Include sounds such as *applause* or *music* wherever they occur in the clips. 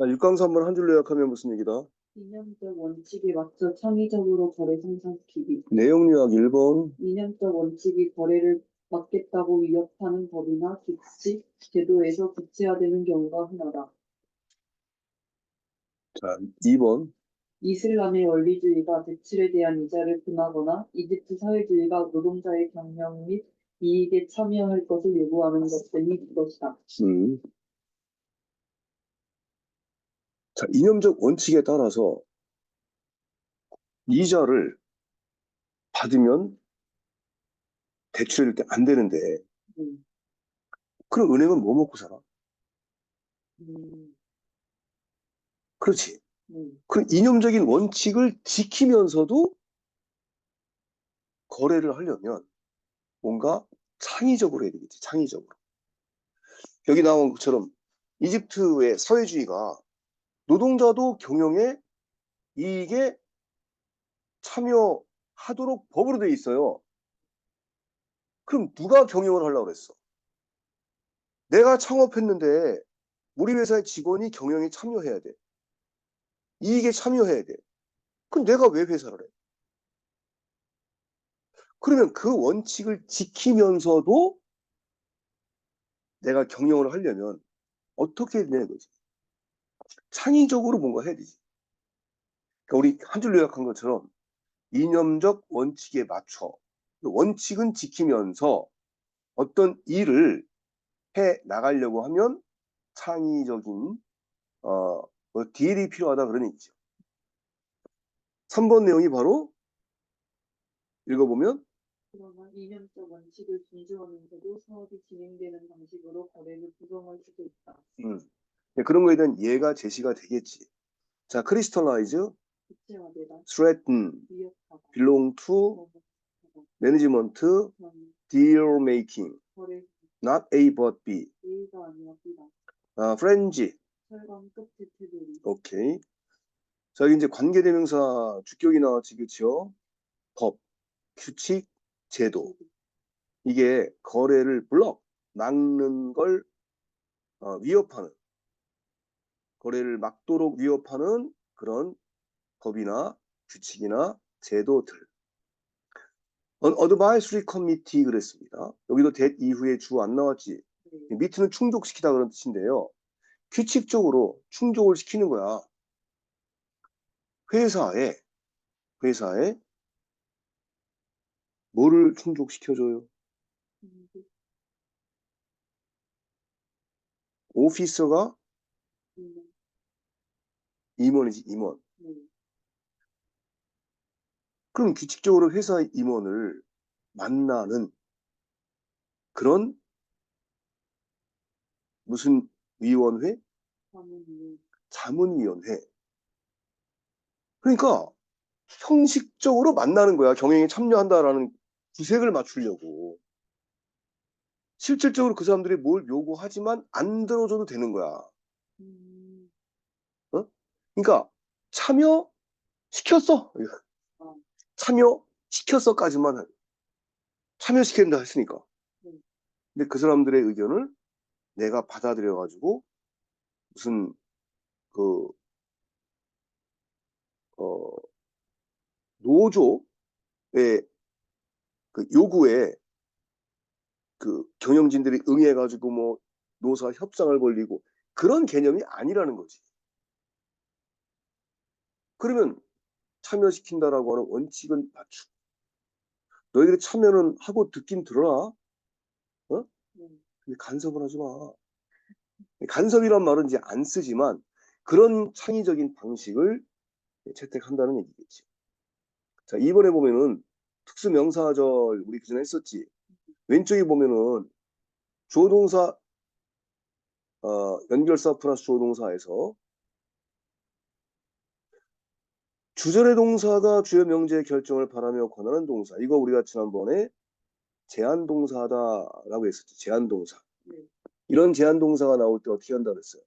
자, 6강 3번 한 줄로 요약하면 무슨 얘기다? 이념적 원칙에 맞춰 창의적으로 거래 생산시키기. 내용 요약 1번, 이념적 원칙이 거래를 막겠다고 위협하는 법이나 규칙, 제도에서 구체화되는 경우가 흔하다. 자, 2번, 이슬람의 원리주의가 대출에 대한 이자를 분하거나 이집트 사회주의가 노동자의 경영 및 이익에 참여할 것을 요구하는 것 등이 그것이다. 음. 자, 이념적 원칙에 따라서 이자를 받으면 대출이 이렇게 안 되는데, 음, 그럼 은행은 뭐 먹고 살아? 음, 그렇지. 음, 그 이념적인 원칙을 지키면서도 거래를 하려면 뭔가 창의적으로 해야 되겠지, 창의적으로. 여기 나온 것처럼 이집트의 사회주의가 노동자도 경영에 이익에 참여하도록 법으로 돼 있어요. 그럼 누가 경영을 하려고 그랬어? 내가 창업했는데 우리 회사의 직원이 경영에 참여해야 돼. 이익에 참여해야 돼. 그럼 내가 왜 회사를 해? 그러면 그 원칙을 지키면서도 내가 경영을 하려면 어떻게 해야 되는 거지? 창의적으로 뭔가 해야 되지. 그러니까 우리 한 줄 요약한 것처럼 이념적 원칙에 맞춰 원칙은 지키면서 어떤 일을 해 나가려고 하면 창의적인 어, 뭐 딜이 필요하다 그런 얘기죠. 3번 내용이 바로 읽어보면 그러나 이념적 원칙을 존중하면서도 사업이 진행되는 방식으로 거래를 부정할 수도 있다. 음, 네, 그런 거에 대한 예가 제시가 되겠지. 자, crystallize, 구체화되다, threaten, belong to, management, deal making, not A but B. 아, frenzy. 오케이. 자, 이제 관계대명사 주격이 나왔지, 그쵸? 법, 규칙, 제도. 이게 거래를 블럭, 막는 걸 어, 위협하는, 거래를 막도록 위협하는 그런 법이나 규칙이나 제도들. Advisory committee 그랬습니다. 여기도 that 이후에 주 안 나왔지. 네. 미트는 충족시키다 그런 뜻인데요. 규칙적으로 충족을 시키는 거야. 회사에, 회사에 뭐를 충족시켜줘요? 음, 오피서가 음, 임원이지, 임원. 네. 그럼 규칙적으로 회사 임원을 만나는 그런 무슨 위원회? 자문위원회. 그러니까 형식적으로 만나는 거야. 경영에 참여한다라는 구색을 맞추려고. 실질적으로 그 사람들이 뭘 요구하지만 안 들어줘도 되는 거야. 음, 그러니까 참여 시켰어. 어. 참여 시켰어까지만 참여 시킨다 했으니까. 음. 근데 그 사람들의 의견을 내가 받아들여 가지고 무슨 그 어, 노조의 그 요구에 그 경영진들이 응해 가지고 뭐 노사 협상을 벌리고 그런 개념이 아니라는 거지. 그러면 참여시킨다라고 하는 원칙은 맞추고 너희들이 참여는 하고 듣긴 들어라. 음, 근데 간섭을 하지 마. 간섭이란 말은 이제 안 쓰지만 그런 창의적인 방식을 채택한다는 얘기겠지. 자, 이번에 보면은 특수명사절 우리 그전에 했었지. 왼쪽에 보면은 주어동사 어, 연결사 플러스 주어동사에서 주절의 동사가 주요 명제의 결정을 바라며 권하는 동사. 이거 우리가 지난번에 제한 동사다라고 했었지. 제한 동사. 네. 이런 제한 동사가 나올 때 어떻게 한다 그랬어요?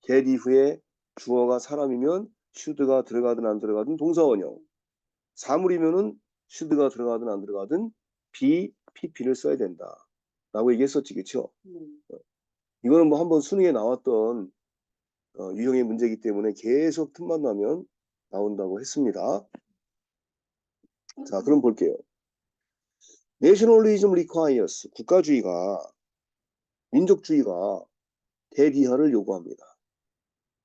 get 이후에 주어가 사람이면 should가 들어가든 안 들어가든 동사 원형. 사물이면은 should가 들어가든 안 들어가든 be, pp를 써야 된다. 라고 얘기했었지, 그쵸? 네. 이거는 뭐 한번 수능에 나왔던 어, 유형의 문제이기 때문에 계속 틈만 나면 나온다고 했습니다. 자, 그럼 볼게요. Nationalism requires 국가주의가 민족주의가 대비화를 요구합니다.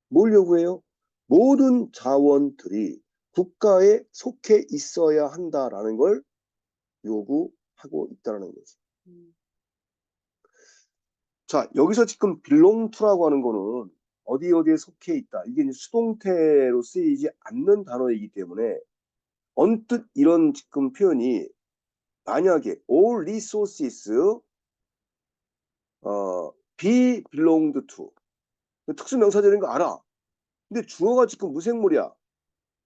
뭘 요구해요? 모든 자원들이 국가에 속해 있어야 한다라는 걸 요구하고 있다는 거지. 음, 자, 여기서 지금 to라고 하는 거는 어디 어디에 속해 있다. 이게 수동태로 쓰이지 않는 단어이기 때문에 언뜻 이런 지금 표현이 만약에 all resources 어, be belonged to 특수 명사절인 거 알아. 근데 주어가 지금 무생물이야.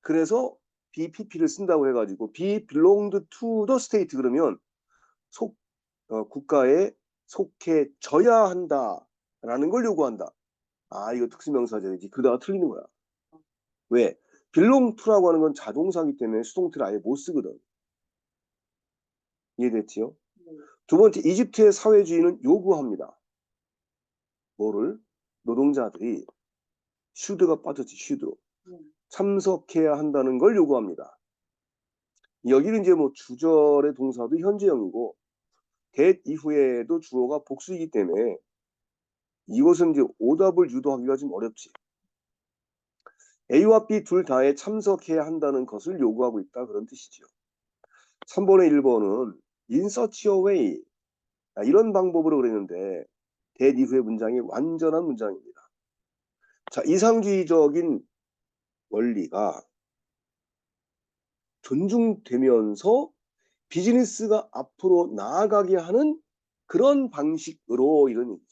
그래서 BPP를 쓴다고 해가지고 be belonged to the state 그러면 속 어, 국가에 속해져야 한다라는 걸 요구한다. 아 이거 특수명사절이지. 그러다가 틀리는 거야. 왜? to라고 하는 건 자동사기 때문에 수동태를 아예 못 쓰거든. 이해됐지요? 네. 두 번째, 이집트의 사회주의는 요구합니다. 뭐를? 노동자들이 슈드가 빠졌지, 슈드. 네. 참석해야 한다는 걸 요구합니다. 여기는 이제 뭐 주절의 동사도 현재형이고 that 이후에도 주어가 복수이기 때문에 이것은 이제 오답을 유도하기가 좀 어렵지. A와 B 둘 다에 참석해야 한다는 것을 요구하고 있다 그런 뜻이죠. 3번의 1번은 in such a way 아, 이런 방법으로 그랬는데 that 이후의 문장이 완전한 문장입니다. 자, 이상주의적인 원리가 존중되면서 비즈니스가 앞으로 나아가게 하는 그런 방식으로 이런 얘기죠.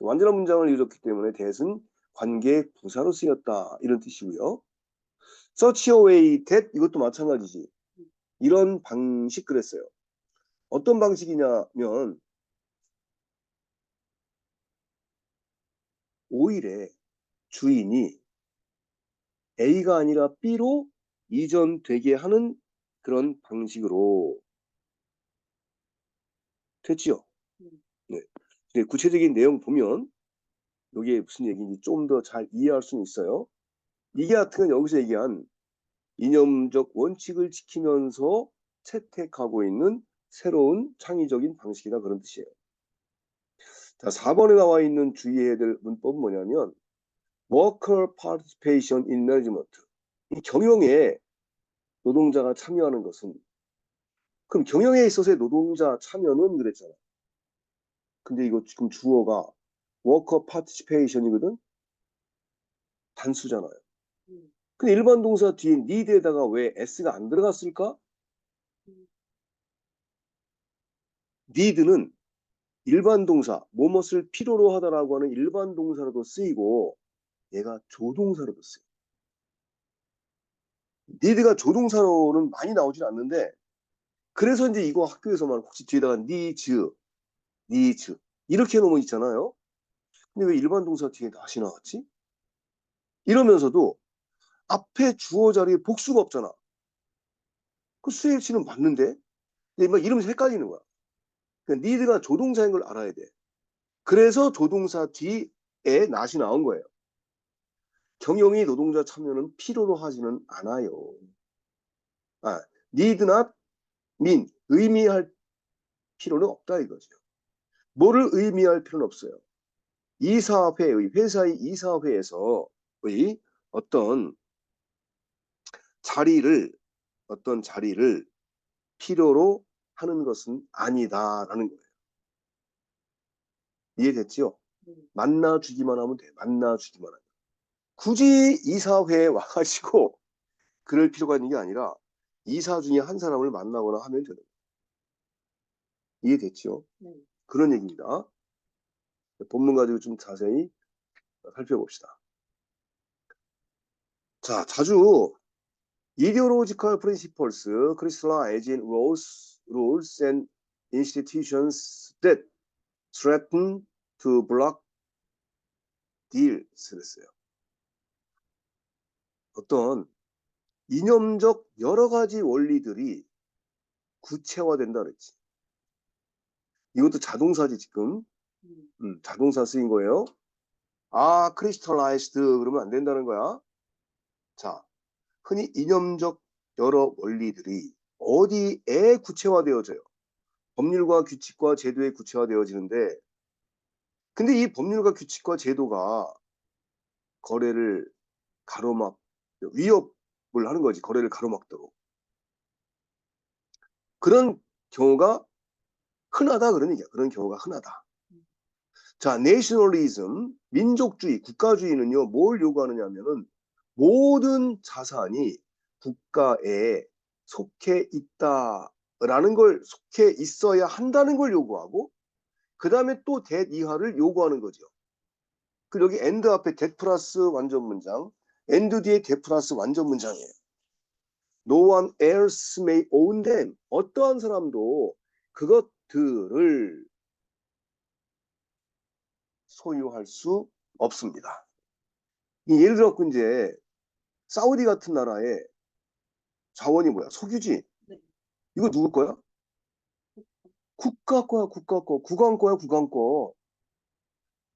완전한 문장을 이뤘기 때문에 대은 관계 부사로 쓰였다 이런 뜻이고요. such a way that 이것도 마찬가지지. 이런 방식 그랬어요. 어떤 방식이냐면 오일에 주인이 A가 아니라 B로 이전되게 하는 그런 방식으로 됐지요? 음. 네. 구체적인 내용 보면 이게 무슨 얘기인지 좀 더 잘 이해할 수는 있어요. 이게 같은 건 여기서 얘기한 이념적 원칙을 지키면서 채택하고 있는 새로운 창의적인 방식이다 그런 뜻이에요. 자, 4번에 나와 있는 주의해야 될 문법은 뭐냐면 worker participation in management. 이 경영에 노동자가 참여하는 것은 그럼 경영에 있어서의 노동자 참여는 그랬잖아. 근데 이거 지금 주어가 worker participation이거든. 단수잖아요. 음. 근데 일반 동사 뒤에 need에다가 왜 s가 안 들어갔을까? 음. need는 일반 동사, 뭐뭇을 필요로 하다라고 하는 일반 동사로도 쓰이고 얘가 조동사로도 쓰여. need가 조동사로는 많이 나오진 않는데 그래서 이제 이거 학교에서만 혹시 뒤에다가 needs, needs 이렇게 해놓으면 있잖아요. 근데 왜 일반 동사 뒤에 다시 나왔지? 이러면서도 앞에 주어 자리에 복수가 없잖아. 그 수혜치는 맞는데? 근데 막 이러면서 헷갈리는 거야. 그러니까 need가 조동사인 걸 알아야 돼. 그래서 조동사 뒤에 낫이 나온 거예요. 경영이 노동자 참여는 필요로 하지는 않아요. 아, need not mean 의미할 필요는 없다 이거죠. 뭐를 의미할 필요는 없어요. 이사회의 회사의 이사회에서의 어떤 자리를 어떤 자리를 필요로 하는 것은 아니다라는 거예요. 이해됐지요? 네. 만나주기만 하면 돼. 만나주기만 하면. 굳이 이사회에 *laughs* 와가지고 그럴 필요가 있는 게 아니라 이사 중에 한 사람을 만나거나 하면 되는 거예요. 이해됐지요? 네. 그런 얘기입니다. 본문 가지고 좀 자세히 살펴봅시다. 자, 자주 ideological principles crystallize in rules, rules and institutions that threaten to block deals 했어요. 어떤 이념적 여러 가지 원리들이 구체화된다 그랬지. 이것도 자동사지 지금. 음. 음, 자동사 쓰인 거예요. 아, 크리스탈라이스드 그러면 안 된다는 거야. 자, 흔히 이념적 여러 원리들이 어디에 구체화되어져요? 법률과 규칙과 제도에 구체화되어지는데 근데 이 법률과 규칙과 제도가 거래를 가로막 위협을 하는 거지 거래를 가로막도록 그런 경우가 흔하다 그런 얘기야 그런 경우가 흔하다 자 내셔널리즘 민족주의 국가주의는요 뭘 요구하느냐면은 모든 자산이 국가에 속해 있다라는 걸 속해 있어야 한다는 걸 요구하고 그 다음에 또 대 이하를 요구하는 거죠. 그 여기 엔드 앞에 대 플러스 완전 문장, 엔드 뒤에 대 플러스 완전 문장이에요. No one else may own them. 어떠한 사람도 그것 들을 소유할 수 없습니다. 이 예를 들어 이제 사우디 같은 나라에 자원이 뭐야? 석유지. 네. 이거 누구 거야? 국가 거야, 국가 거. 국왕 거야, 국왕 거.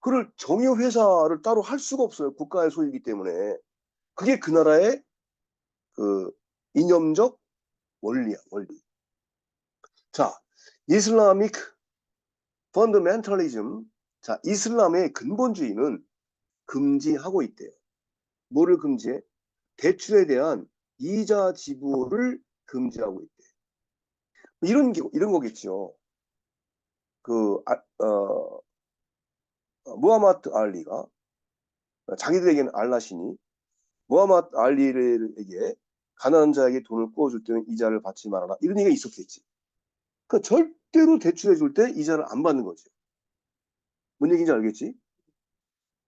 그를 정유 회사를 따로 할 수가 없어요. 국가의 소유이기 때문에. 그게 그 나라의 그 이념적 원리야, 원리. 자, 이슬라믹 펀더멘탈리즘. 자, 이슬람의 근본주의는 금지하고 있대요. 뭐를 금지해? 대출에 대한 이자 지불을 금지하고 있대. 이런 게- 이런 거겠죠. 그 아, 어, 어, 무하마드 알리가 자기들에게는 알라신이 무하마드 알리에게 가난한 자에게 돈을 꿔줄 때는 이자를 받지 말아라 이런 얘기가 있었겠지. 그 절대로 대출해 줄 때 이자를 안 받는 거죠. 뭔 얘기인지 알겠지?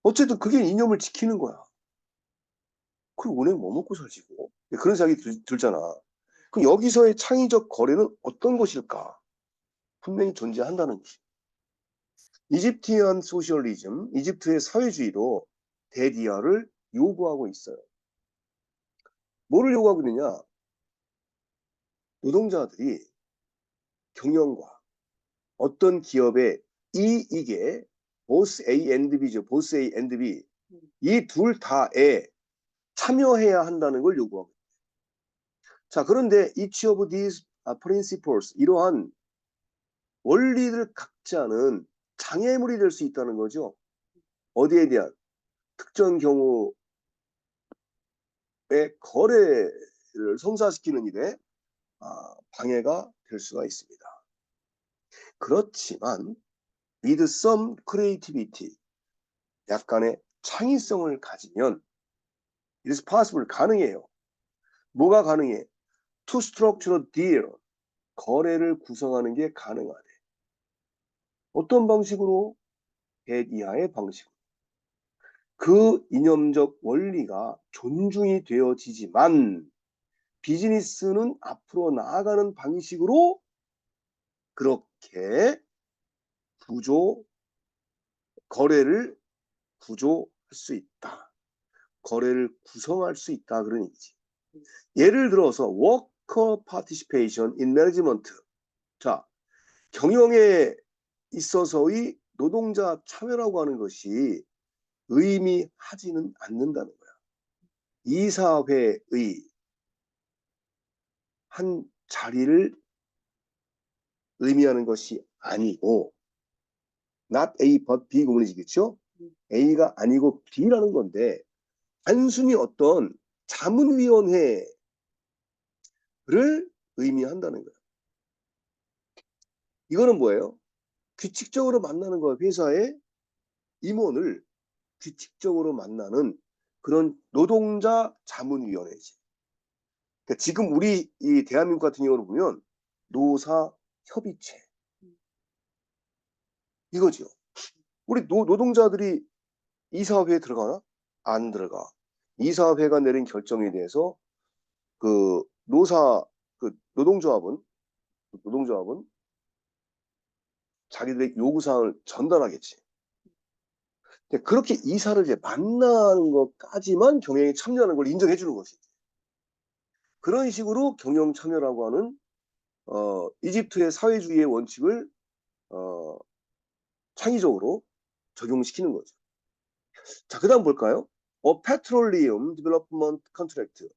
어쨌든 그게 이념을 지키는 거야. 그럼 은행 뭐 먹고 살지 고? 그런 생각이 들, 들잖아. 그럼 여기서의 창의적 거래는 어떤 것일까? 분명히 존재한다는 것이. 이집트한 소셜리즘, 이집트의 사회주의도 대디아를 요구하고 있어요. 뭐를 요구하고 있느냐? 노동자들이 경영과 어떤 기업의 이익에 보스 A and B죠. 보스 A and B. 이 둘 다에 참여해야 한다는 걸 요구하고. 자, 그런데 each of these principles, 이러한 원리들 각자는 장애물이 될 수 있다는 거죠. 어디에 대한 특정 경우의 거래를 성사시키는 일에 아, 방해가 될 수가 있습니다. 그렇지만 with some creativity, 약간의 창의성을 가지면 it is possible, 가능해요. 뭐가 가능해? To structure a deal, 거래를 구성하는 게 가능하대. 어떤 방식으로? 대이하의 방식으로. 그 이념적 원리가 존중이 되어지지만 비즈니스는 앞으로 나아가는 방식으로 그렇게 구조, 거래를 구조할 수 있다. 거래를 구성할 수 있다. 그런 얘기지. 예를 들어서 worker participation in management. 자, 경영에 있어서의 노동자 참여라고 하는 것이 의미하지는 않는다는 거야. 이사회의 한 자리를 의미하는 것이 아니고 not A but B 구문이지겠죠? A가 아니고 B라는 건데 단순히 어떤 자문위원회를 의미한다는 거예요. 이거는 뭐예요? 규칙적으로 만나는 거예요. 회사의 임원을 규칙적으로 만나는 그런 노동자 자문위원회지. 그러니까 지금 우리 이 대한민국 같은 경우로 보면 노사 협의체 이거죠. 우리 노, 노동자들이 이사회에 들어가나? 안 들어가. 이사회가 내린 결정에 대해서 그 노사 그 노동조합은 노동조합은 자기들의 요구사항을 전달하겠지. 근데 그렇게 이사를 이제 만나는 것까지만 경영에 참여하는 걸 인정해 주는 것이지. 그런 식으로 경영 참여라고 하는 어, 이집트의 사회주의의 원칙을 어, 창의적으로 적용시키는 거죠. 자, 그 다음 볼까요? A petroleum development contract.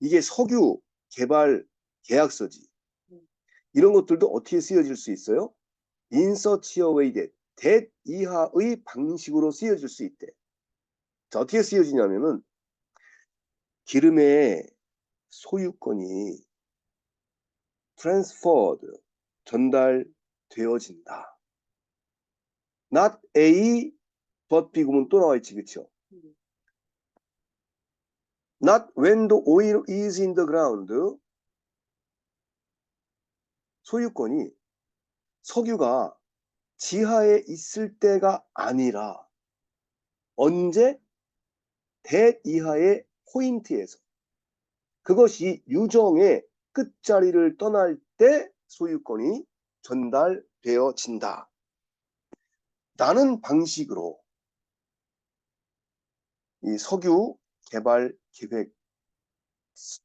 이게 석유 개발 계약서지. 이런 것들도 어떻게 쓰여질 수 있어요? Way that, that 이하의 방식으로 쓰여질 수 있대. 자, 어떻게 쓰여지냐면은 기름의 소유권이 transferred, 전달되어진다. Not A, but B 구문 또 나와 있지, 그쵸? 음. Not when the oil is in the ground. 소유권이 석유가 지하에 있을 때가 아니라 언제 대 이하의 포인트에서 그것이 유정의 끝자리를 떠날 때 소유권이 전달되어진다. 라는 방식으로 이 석유 개발 계획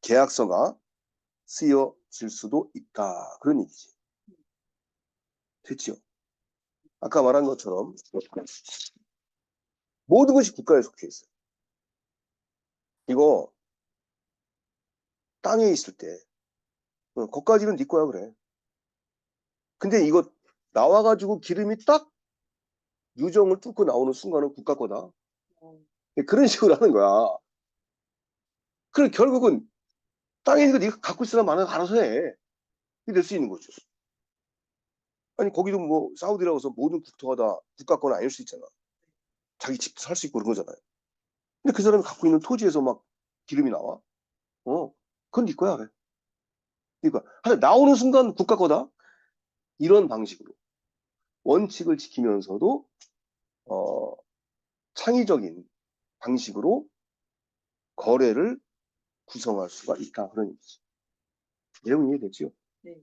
계약서가 쓰여질 수도 있다. 그런 얘기지. 됐죠? 아까 말한 것처럼 모든 것이 국가에 속해 있어요. 이거 땅에 있을 때 어, 거기까지는 네 거야 그래. 근데 이거 나와가지고 기름이 딱 유정을 뚫고 나오는 순간은 국가 거다. 어, 그런 식으로 하는 거야. 그럼 결국은 땅에 있는 거 네가 갖고 있으면 많아 알아서 해. 이게 될 수 있는 거죠. 아니 거기도 뭐 사우디라고 해서 모든 국토가 다 국가 건 아닐 수 있잖아. 자기 집도 살 수 있고 그런 거잖아요. 근데 그 사람이 갖고 있는 토지에서 막 기름이 나와. 어, 그건 네 거야. 그래. 그러니까 하여튼 나오는 순간 국가 거다. 이런 방식으로 원칙을 지키면서도 어, 창의적인 방식으로 거래를 구성할 수가 있다 그런 얘기지. 내용 이해되죠? 네.